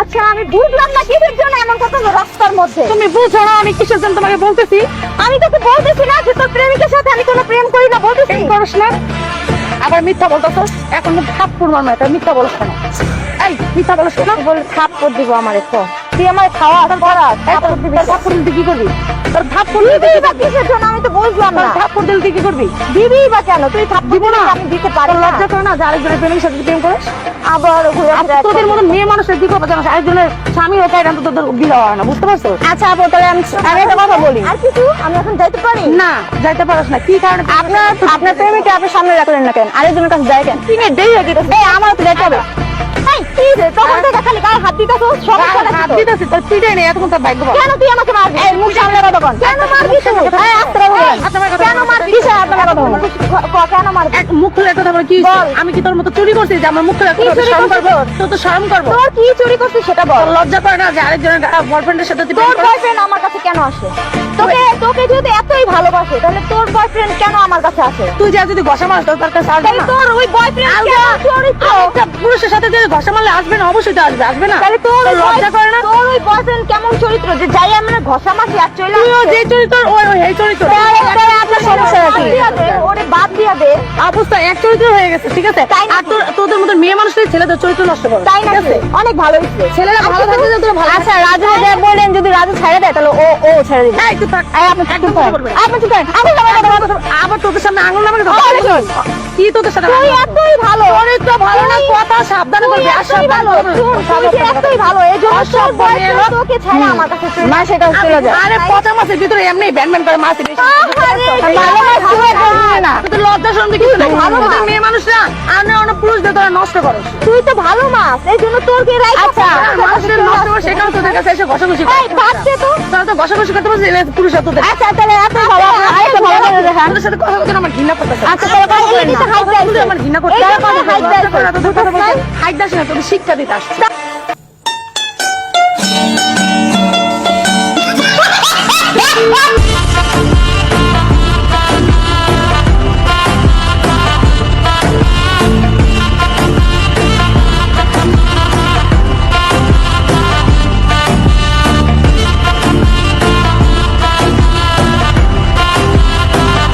আচ্ছা আমি বুঝলাম না কিসের জন্য এমন কথা রাস্তার মধ্যে। তুমি বুঝো না আমি কিসের জন্য তোমাকে বলতেছি। আমি তোকে বলতেছি না যে তোর প্রেমিকের সাথে আমি কোনো প্রেম করি না বলতেছি। করস না। আবার মিথ্যা বলতো এখন থাপ্পড় মারমা এটা মিথ্যা বলছ না। এই মিথ্যা বলছ না। বলে থাপ্পড় দিব আমার তো তুই আমার খাওয়া তোর পড়া থাপ্পড় দিবি তোর থাপ্পড় দিলে তুই কি করবি? তোর থাপ্পড় দিলে বা কিসের জন্য? আমি তো বুঝলাম না। থাপ্পড় দিলে কি করবি? দিবি বা কেন? তুই থাপ্পড় দিব না। আমি দিতে পারি না। লজ্জা করে না যে আরেকজনের প্রেমের সাথে প্রেম করিস? আবার ঘুরে আর ফিরে এক তোদের মতো মেয়ে মানুষের কি করবে জানো আরেকজনের স্বামী ও পাই তো তোদের বিয়ে হয় না বুঝতে পারছ? আচ্ছা আপু তাহলে আমি আমি একটা কথা বলি। আর কিছু? আমি এখন যাইতে পারি? না যাইতে না। কি কারণে আপনার আপনার প্রেমিকা আপনি সামনে রাখলেন না কেন? আরেকজনের কাছে যায় কেন? আমার তো যেতে হবে। গায়ে হাত দিতেছ সমস্যা হাত দিতেছি তোর পিঠে নেই এখন তোর ভাগ্য কেন তুই আমাকে মারবি? এই মুখ সামনে কথা বল। কেন মারবি তুই? এই আস্তে বল। আমার কথা কেন মারবি কিসে আপনার কথা বল। কেন মারবি? মুখ খুলে কথা বলে কি আমি কি তোর মতো চুরি করছি যে আমার মুখ খুলে কি শরম করছিস করব? তোর? তো তো শরম করব। তোর কি চুরি করছিস সেটা বল। লজ্জা করে না যে আরেকজনের বয়ফ্রেন্ডের সাথে তুই তোর বয়ফ্রেন্ড আমার কাছে কেন আসে? তোকে তোকে যদি এতই ভালোবাসে তাহলে তোর বয়ফ্রেন্ড কেন আমার কাছে আসে? তুই যা যদি ঘষা মারিস তোর কাছে আসবে না। তোর ওই বয়ফ্রেন্ড পুরুষের সাথে যদি ঘষা মারলে আসবে না অবশ্যই তো আসবে আসবে না? তাহলে তোর লজ্জা করে না? তোর ওই বয়ফ্রেন্ড কেমন চরিত্র? যে যাই আমরা ঘষা মাসি আর চলে তুইও যে চরিত্র ওই ওই চরিত্র। আপনার সমস্যা কি ওরে বাদ দিয়া দে অবস্থা এক চরিত্র হয়ে গেছে ঠিক আছে? আর তোর তোদের মতো মেয়ে মানুষের ছেলেদের চরিত্র নষ্ট করে তাই না অনেক ভালো ছেলেরা ভালো থাকলে তো তোরা ভালো আচ্ছা রাজু যে বললেন যদি রাজু ছেড়ে দেয় তাহলে ও ও ছেড়ে দিবে। এই থাক। আপনি একদম চুপ কথা করেন বলবি না। আপনি চুপ করেন আপনি আমার কথা বলবেন। আবার তোদের সামনে আঙুল নামাকে কথা আরে শোন। কি তোদের সাথে তুই এতই ভালো। চরিত্র ভালো না কথা সাবধানে বলবি আর ভালো। বলবি। তুই- তুই এতই ভালো এই জন্য তোর অসভ্য মেয়ে boyfriend লোক। তোকে ছেড়ে আমার কাছে না সেটা চলে যায়। আরে পচা মাছের ভিতরে এমনি ব্যান ব্যান করে মাছ ভালো তুই মাছ। করবি না তোদের লজ্জা শরম কিছু নাই ভালো মাছ। মেয়ে মানুষরা আর না অন্য পুরুষদের তোরা নষ্ট করো। তুই তো ভালো মাছ এই জন্য তোরকে রাই আচ্ছা মানুষের নষ্ট করে সেখানে তোদের কাছে এসে ঘষাঘষি করে। এই বাচ্চা তো। তোরা তো ঘষাঘষি করতে পারছিস পুরুষরা তোদের আচ্ছা তাহলে এত ভালো আরেকটা ভালো করে দেখান। তোদের সাথে কথা বলতে আমার ঘৃণা করতেছে। আচ্ছা তাহলে কথা বলেন না কথা বলতে আমার ঘৃণা জন্য হাইট। তোদের হাইট দাস না তোদের শিক্ষা দিতে আসছে।